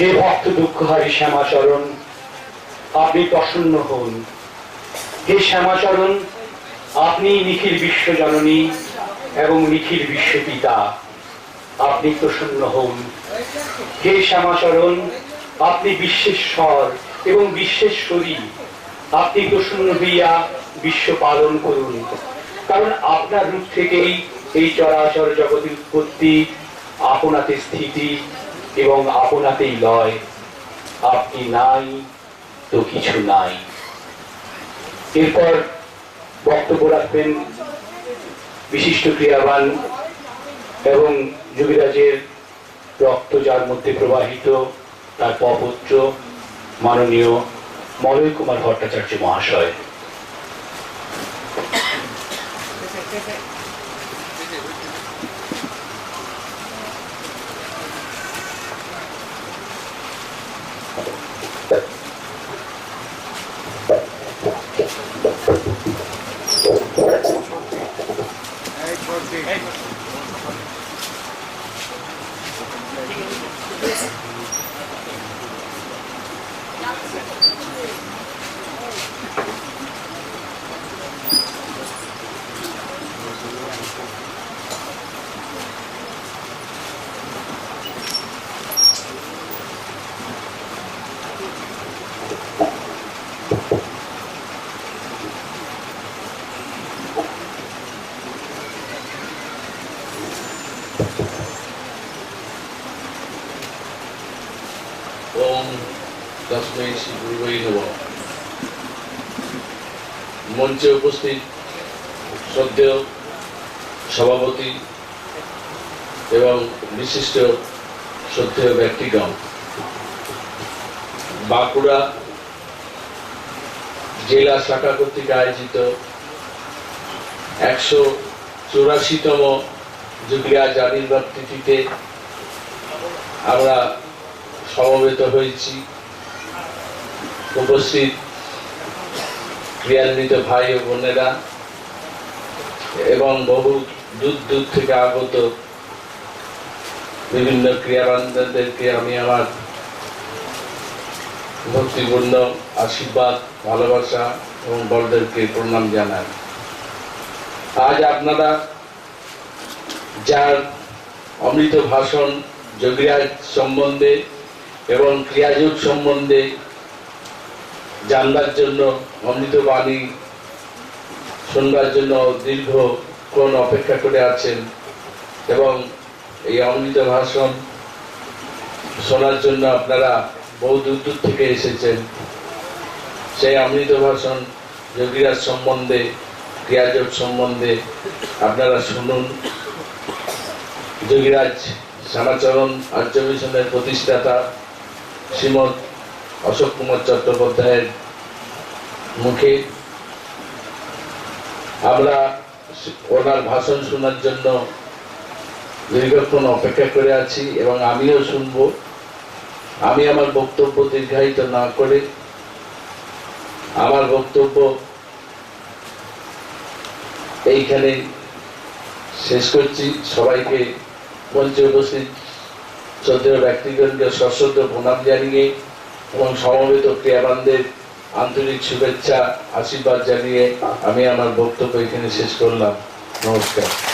হে ভক্ত দুঃখ দুঃখহারী শ্যামাচরণ, আপনি প্রসন্ন হন। হে শ্যামাচরণ, আপনি নিখিল বিশ্ব জননী এবং নিখিল বিশ্ব পিতা আপনি প্রসন্ন হন। হে শ্যামাচরণ, আপনি বিশ্বেশ্বর এবং বিশ্বেশ্বরী। আপনি প্রসন্ন হইয়া বিশ্ব পালন করুন। কারণ আপনার রূপ থেকেই এই চরাচর জগতের উৎপত্তি, আপনাতে স্থিতি এবং আপনাতেই লয়। আপনি নাই তো কিছু নাই। এরপর বক্তব্য রাখবেন বিশিষ্ট ক্রীড়াবান এবং যোগীরাজের রক্ত যার মধ্যে প্রবাহিত তার পপত্র মাননীয় মলয় কুমার ভট্টাচার্য মহাশয়। 哎녕 하. মঞ্চে উপস্থিত শ্রদ্ধেয় সভাপতি এবং বিশিষ্ট শ্রদ্ধেয় ব্যক্তিগণ। বাঁকুড়া জেলা শাখা কর্তৃক আয়োজিত একশো চুরাশিতম জুগিয়া আবির্ভাব তিথিতে আমরা সমবেত হয়েছি। উপস্থিত ক্রিয়ান্বিত ভাই ও বোনেরা এবং বহু দূর দূর থেকে আগত বিভিন্ন ক্রিয়াবান্ধবদেরকে আমি আমার ভক্তিপূর্ণ আশীর্বাদ, ভালোবাসা এবং বড়দেরকে প্রণাম জানাই। আজ আপনারা যার অমৃত ভাষণ যোগীরাজ সম্বন্ধে এবং ক্রিয়াযোগ সম্বন্ধে জানবার জন্য, অমৃত বাণী শুনবার জন্য দীর্ঘক্ষণ অপেক্ষা করে আছেন এবং এই অমৃত ভাষণ শোনার জন্য আপনারা বহু দূর দূর থেকে এসেছেন। সেই অমৃত ভাষণ যোগীরাজ সম্বন্ধে, ক্রিয়াযোগ সম্বন্ধে আপনারা শুনুন। যোগীরাজ শ্যামাচরণ আর্য মিশনের প্রতিষ্ঠাতা শ্রীমৎ অশোক কুমার চট্টোপাধ্যায়ের মুখে আমরা ওনার ভাষণ শোনার জন্য দীর্ঘক্ষণ অপেক্ষা করে আছি এবং আমিও শুনব। আমি আমার বক্তব্য দীর্ঘায়িত না করে আমার বক্তব্য এইখানে শেষ করছি। সবাইকে মঞ্চে উপস্থিত ব্যক্তিগণকে সশ্রদ্ধ প্রণাম জানিয়ে এবং সমবেত ক্রিয়াবানদের আন্তরিক শুভেচ্ছা, আশীর্বাদ জানিয়ে আমি আমার বক্তব্য এখানে শেষ করলাম। নমস্কার।